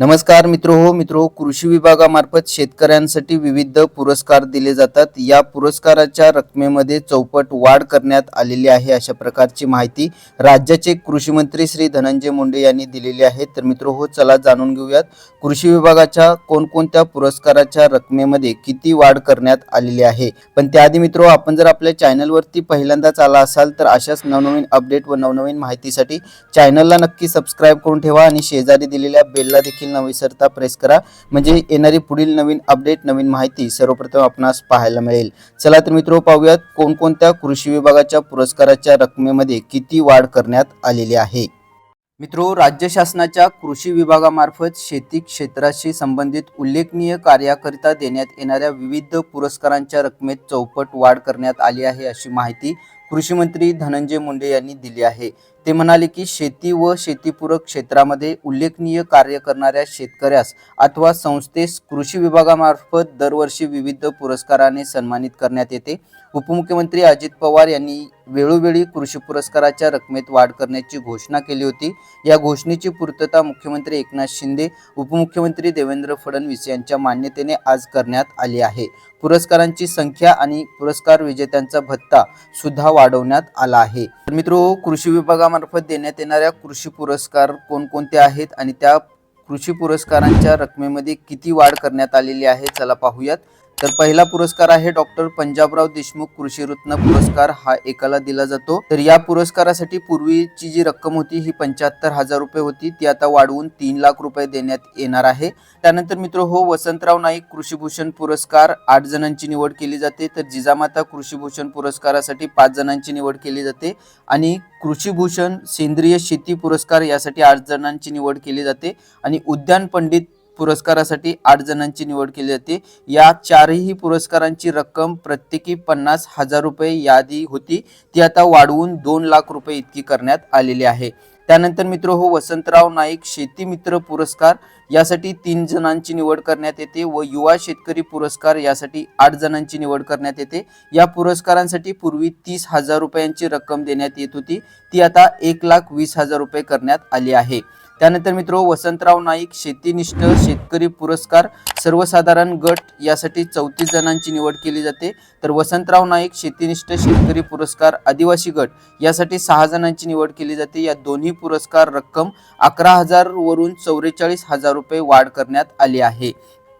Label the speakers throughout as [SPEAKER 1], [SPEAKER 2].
[SPEAKER 1] नमस्कार मित्र हो मित्र हो कृषी विभागामार्फत शेतकऱ्यांसाठी विविध पुरस्कार दिले जातात. या पुरस्काराच्या रकमेमध्ये चौपट वाढ करण्यात आलेली आहे अशा प्रकारची माहिती राज्याचे कृषी मंत्री श्री धनंजय मुंडे यांनी दिलेली आहे. तर मित्र हो चला जाणून घेऊयात. कृषी विभागाच्या कोणकोणत्या पुरस्काराच्या रकमेमध्ये किती वाढ करण्यात आलेली आहे? पण त्याआधी मित्र हो, आपण जर आपल्या चॅनलवरती पहिल्यांदाच आला असाल तर अशाच नवनवीन अपडेट व नवनवीन माहितीसाठी चॅनलला नक्की सबस्क्राईब करून ठेवा आणि शेजारी दिलेल्या बेलला देखील न विसरता प्रेस करा. म्हणजे येणारी पुढील नवीन अपडेट नवीन माहिती सर्वप्रथम आपणास पाहायला मिळेल. चला तर मित्र पाहूयात कोणकोणत्या कृषी विभागाच्या पुरस्काराच्या रकमेमध्ये किती वाढ करण्यात आलेली आहे? मित्रो राज्य शासनाच्या कृषी विभागामार्फत शेती क्षेत्राशी संबंधित उल्लेखनीय कार्याकरिता देण्यात येणाऱ्या विविध पुरस्कारांच्या रकमेत चौपट वाढ करण्यात आली आहे अशी माहिती कृषी मंत्री धनंजय मुंडे यांनी दिली आहे. ते म्हणाले की शेती व शेतीपूरक क्षेत्रामध्ये उल्लेखनीय कार्य करणाऱ्या शेतकऱ्यास अथवा संस्थेस कृषी विभागामार्फत दरवर्षी विविध पुरस्काराने सन्मानित करण्यात येते. उपमुख्यमंत्री अजित पवार यांनी वेळोवेळी कृषी पुरस्काराच्या रकमेत वाढ करण्याची घोषणा केली होती. या घोषणेची पूर्तता मुख्यमंत्री एकनाथ शिंदे उपमुख्यमंत्री देवेंद्र फडणवीस यांच्या मान्यतेने आज करण्यात आली आहे. पुरस्कारांची संख्या आणि पुरस्कार विजेत्यांचा भत्ता सुद्धा वाढवण्यात आला आहे. तर मित्रो कृषी विभागामार्फत देण्यात येणाऱ्या कृषी पुरस्कार कोणकोणते आहेत आणि त्या कृषी पुरस्कारांच्या रकमेमध्ये किती वाढ करण्यात आलेली आहे? चला पाहूयात. तर पहिला पुरस्कार आहे डॉक्टर पंजाबराव देशमुख कृषीरत्न पुरस्कार. हा एकाला दिला जातो. तर या पुरस्कारासाठी पूर्वीची जी रक्कम होती ही पंच्याहत्तर हजार रुपये होती. ती आता वाढवून तीन लाख रुपये देण्यात येणार आहे. त्यानंतर मित्र हो वसंतराव नाईक कृषीभूषण पुरस्कार. आठ जणांची निवड केली जाते. तर जिजामाता कृषीभूषण पुरस्कारासाठी पाच जणांची निवड केली जाते. आणि कृषीभूषण सेंद्रिय शेती पुरस्कार यासाठी आठ जणांची निवड केली जाते. आणि उद्यान पंडित पुरस्कारासाठी आठ जणांची निवड केली जाते. या चारही पुरस्कारांची रक्कम प्रत्येकी पन्नास हजार रुपये यादी होती. ती आता वाढवून दोन लाख रुपये इतकी करण्यात आलेली आहे. त्यानंतर मित्र हो वसंतराव नाईक शेती मित्र पुरस्कार यासाठी तीन जणांची निवड करण्यात येते व युवा शेतकरी पुरस्कार यासाठी आठ जणांची निवड करण्यात येते. या पुरस्कारांसाठी पूर्वी तीस हजार रुपयांची रक्कम देण्यात येत होती. ती आता एक लाख वीस हजार रुपये करण्यात आली आहे. त्यानंतर मित्र वसंतराव नाईक शेतीनिष्ठ शेतकरी पुरस्कार सर्वसाधारण गट यासाठी चौतीस जणांची निवड केली जाते. तर वसंतराव नाईक शेतीनिष्ठ शेतकरी पुरस्कार आदिवासी गट यासाठी सहा जणांची निवड केली जाते. या दोन्ही पुरस्कार रक्कम अकरा हजार वरून चौवेचाळीस हजार रुपये वाढ करण्यात आली आहे.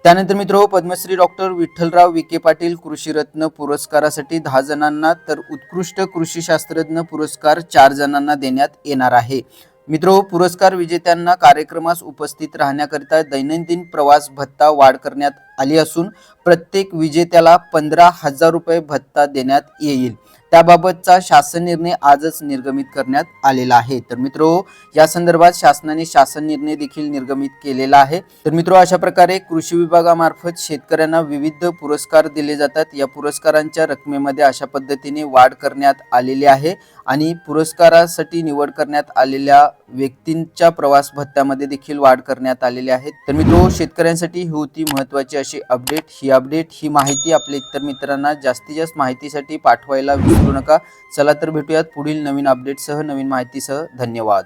[SPEAKER 1] त्यानंतर मित्र पद्मश्री डॉक्टर विठ्ठलराव विखे पाटील कृषीरत्न पुरस्कारासाठी दहा जणांना तर उत्कृष्ट कृषी शास्त्रज्ञ पुरस्कार चार जणांना देण्यात येणार आहे. मित्रो पुरस्कार विजेत्यांना कार्यक्रमास उपस्थित राहण्याकरिता दैनंदिन प्रवास भत्ता वाढ करण्यात आली असून प्रत्येक विजेत्याला पंधरा हजार रुपये भत्ता देण्यात येईल. त्याबाबतचा शासन निर्णय आजच निर्गमित करण्यात आलेला आहे. तर मित्रो या संदर्भात शासनाने शासन निर्णय देखील निर्गमित केलेला आहे. तर मित्रो अशा प्रकारे कृषी विभागामार्फत शेतकऱ्यांना विविध पुरस्कार दिले जातात. या पुरस्कारांच्या रकमेमध्ये अशा पद्धतीने वाढ करण्यात आलेली आहे आणि पुरस्कारासाठी निवड करण्यात आलेल्या व्यक्तींच्या प्रवास भत्त्यामध्ये देखील वाढ करण्यात आलेली आहे. तर मित्रो शेतकऱ्यांसाठी ही होती महत्वाची अशी अपडेट. ही अपडेट ही माहिती आपल्या इतर मित्रांना जास्तीत जास्त माहितीसाठी पाठवायला विसरू नका. चला तर भेटूयात पुढील नवीन अपडेटसह नवीन माहितीसह. धन्यवाद.